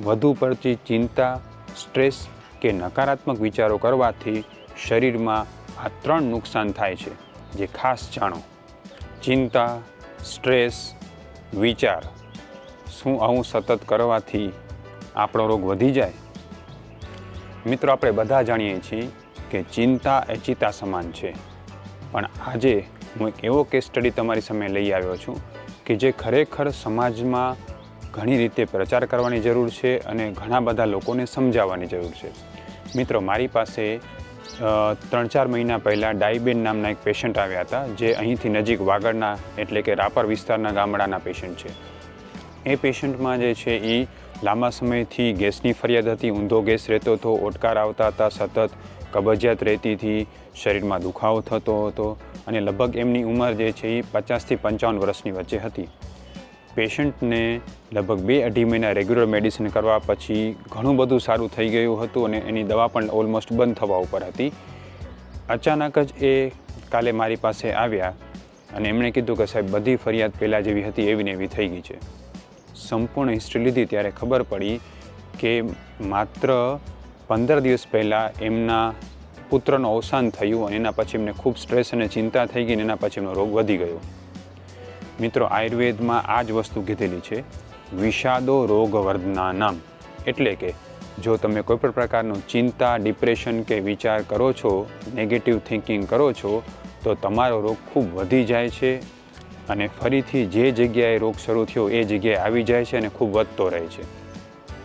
વધુ પડતી ચિંતા, સ્ટ્રેસ કે નકારાત્મક વિચારો કરવાથી શરીરમાં આ ત્રણ નુકસાન થાય છે, જે ખાસ જાણો. ચિંતા, સ્ટ્રેસ, વિચાર. શું આવું સતત કરવાથી આપણો રોગ વધી જાય? મિત્રો, આપણે બધા જાણીએ છીએ કે ચિંતા એ ચિતા સમાન છે. પણ આજે હું એક એવો કેસ સ્ટડી તમારી સામે લઈ આવ્યો છું કે જે ખરેખર સમાજમાં ઘણી રીતે પ્રચાર કરવાની જરૂર છે અને ઘણા બધા લોકોને સમજાવવાની જરૂર છે. મિત્રો, મારી પાસે ત્રણ ચાર મહિના પહેલાં ડાઈબેન નામના એક પેશન્ટ આવ્યા હતા, જે અહીંથી નજીક વાગડના, એટલે કે રાપર વિસ્તારના ગામડાના પેશન્ટ છે. એ પેશન્ટમાં જે છે એ લાંબા સમયથી ગેસની ફરિયાદ હતી, ઊંધો ગેસ રહેતો હતો, ઓટકાર આવતા હતા, સતત કબજિયાત રહેતી હતી, શરીરમાં દુખાવો થતો હતો અને લગભગ એમની ઉંમર જે છે એ પચાસથી પંચાવન વર્ષની વચ્ચે હતી. પેશન્ટને લગભગ બે અઢી મહિના રેગ્યુલર મેડિસિન કરવા પછી ઘણું બધું સારું થઈ ગયું હતું અને એની દવા પણ ઓલમોસ્ટ બંધ થવા ઉપર હતી. અચાનક જ એ કાલે મારી પાસે આવ્યા અને એમણે કીધું કે સાહેબ, બધી ફરિયાદ પહેલાં જેવી હતી, એવી ને એવી થઈ ગઈ છે. સંપૂર્ણ હિસ્ટ્રી લીધી ત્યારે ખબર પડી કે માત્ર પંદર દિવસ પહેલાં એમના પુત્રનું અવસાન થયું અને એના પછી એમને ખૂબ સ્ટ્રેસ અને ચિંતા થઈ ગઈ અને એના પછી એમનો રોગ વધી ગયો. મિત્રો, આયુર્વેદમાં આ જ વસ્તુ કીધેલી છે, વિષાદો રોગ વર્ધનાનામ એટલે કે, જો તમે કોઈ પણ પ્રકારનું ચિંતા ડિપ્રેશન કે વિચાર કરો છો નેગેટિવ થિંકિંગ કરો છો, તો તમારો રોગ ખૂબ વધી જાય છે અને ફરીથી જે જગ્યાએ રોગ શરૂ થયો એ જગ્યાએ આવી જાય છે અને ખૂબ વધતો રહે છે.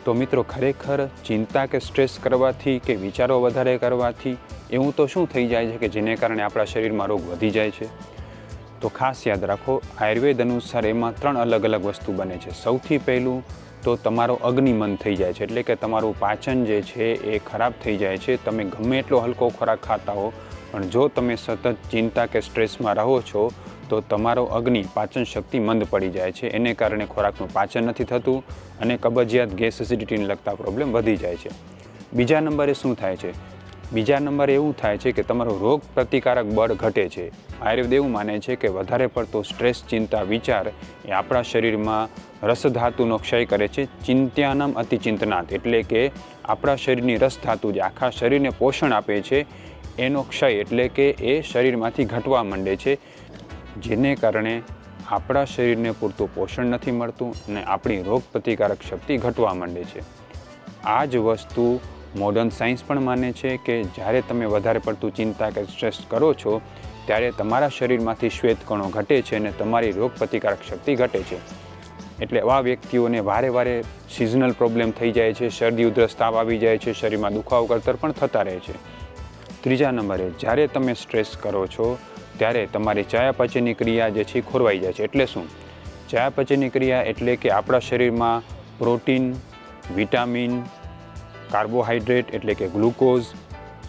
તો મિત્રો, ખરેખર ચિંતા કે સ્ટ્રેસ કરવાથી કે વિચારો વધારે કરવાથી એવું તો શું થઈ જાય છે કે જેને કારણે આપણા શરીરમાં રોગ વધી જાય છે? તો ખાસ યાદ રાખો, આયુર્વેદ અનુસાર એમાં ત્રણ અલગ અલગ વસ્તુ બને છે. સૌથી પહેલું તો તમારો અગ્નિમન થઈ જાય છે, એટલે કે તમારું પાચન જે છે એ ખરાબ થઈ જાય છે. તમે ગમે એટલો હલકો ખોરાક ખાતા હો, પણ જો તમે સતત ચિંતા કે સ્ટ્રેસમાં રહો છો, તો તમારો અગ્નિ પાચન શક્તિ મંદ પડી જાય છે. એને કારણે ખોરાકનું પાચન નથી થતું અને કબજિયાત ગેસ એસિડિટીને લગતા પ્રોબ્લેમ વધી જાય છે. બીજા નંબરે શું થાય છે? બીજા નંબરે એવું થાય છે કે તમારું રોગ પ્રતિકારક બળ ઘટે છે. આયુર્વેદ એવું માને છે કે વધારે પડતો સ્ટ્રેસ, ચિંતા, વિચાર એ આપણા શરીરમાં રસધાતુનો ક્ષય કરે છે. ચિંત્યાનમ અતિચિંતનાત એટલે કે આપણા શરીરની રસધાતુ જે આખા શરીરને પોષણ આપે છે, એનો ક્ષય એટલે કે એ શરીરમાંથી ઘટવા માંડે છે. જેને કારણે આપણા શરીરને પૂરતું પોષણ નથી મળતું અને આપણી રોગ પ્રતિકારક શક્તિ ઘટવા માંડે છે. આ જ વસ્તુ મોડર્ન સાયન્સ પણ માને છે કે જ્યારે તમે વધારે પડતું ચિંતા કે સ્ટ્રેસ કરો છો, ત્યારે તમારા શરીરમાંથી શ્વેત કણો ઘટે છે અને તમારી રોગપ્રતિકારક શક્તિ ઘટે છે. એટલે આવા વ્યક્તિઓને વારે વારે સિઝનલ પ્રોબ્લેમ થઈ જાય છે, શરદી, ઉધરસ, તાવ આવી જાય છે, શરીરમાં દુખાવો કરતર પણ થતા રહે છે. ત્રીજા નંબરે, જ્યારે તમે સ્ટ્રેસ કરો છો, ત્યારે તમારી ચયાપચયની ક્રિયા જે છે ખોરવાઈ જાય છે. એટલે શું? ચયાપચયની ક્રિયા એટલે કે આપણા શરીરમાં પ્રોટીન, વિટામિન કાર્બોહાઈડ્રેટ એટલે કે ગ્લુકોઝ,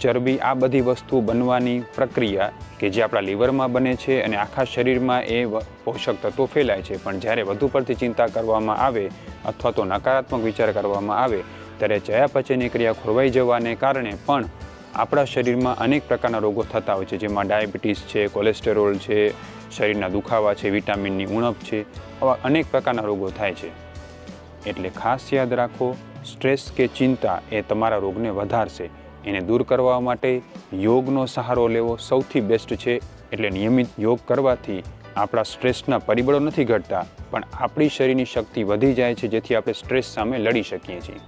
ચરબી આ બધી વસ્તુ બનવાની પ્રક્રિયા કે જે આપણા લીવરમાં બને છે અને આખા શરીરમાં એ પોષક તત્વો ફેલાય છે. પણ જ્યારે વધુ પડતી ચિંતા કરવામાં આવે અથવા તો નકારાત્મક વિચાર કરવામાં આવે, ત્યારે ચયાપચયની ક્રિયા ખોરવાઈ જવાને કારણે પણ આપણા શરીરમાં અનેક પ્રકારના રોગો થતા હોય છે. જેમાં ડાયાબિટીસ છે, કોલેસ્ટેરોલ છે, શરીરના દુખાવા છે, વિટામિનની ઉણપ છે, આવા અનેક પ્રકારના રોગો થાય છે. એટલે ખાસ યાદ રાખો સ્ટ્રેસ કે ચિંતા એ તમારા રોગને વધારશે. એને દૂર કરવા માટે યોગનો સહારો લેવો સૌથી બેસ્ટ છે. એટલે નિયમિત યોગ કરવાથી આપણા સ્ટ્રેસના પરિબળો નથી ઘટતા, પણ આપણી શરીરની શક્તિ વધી જાય છે, જેથી આપણે સ્ટ્રેસ સામે લડી શકીએ છીએ.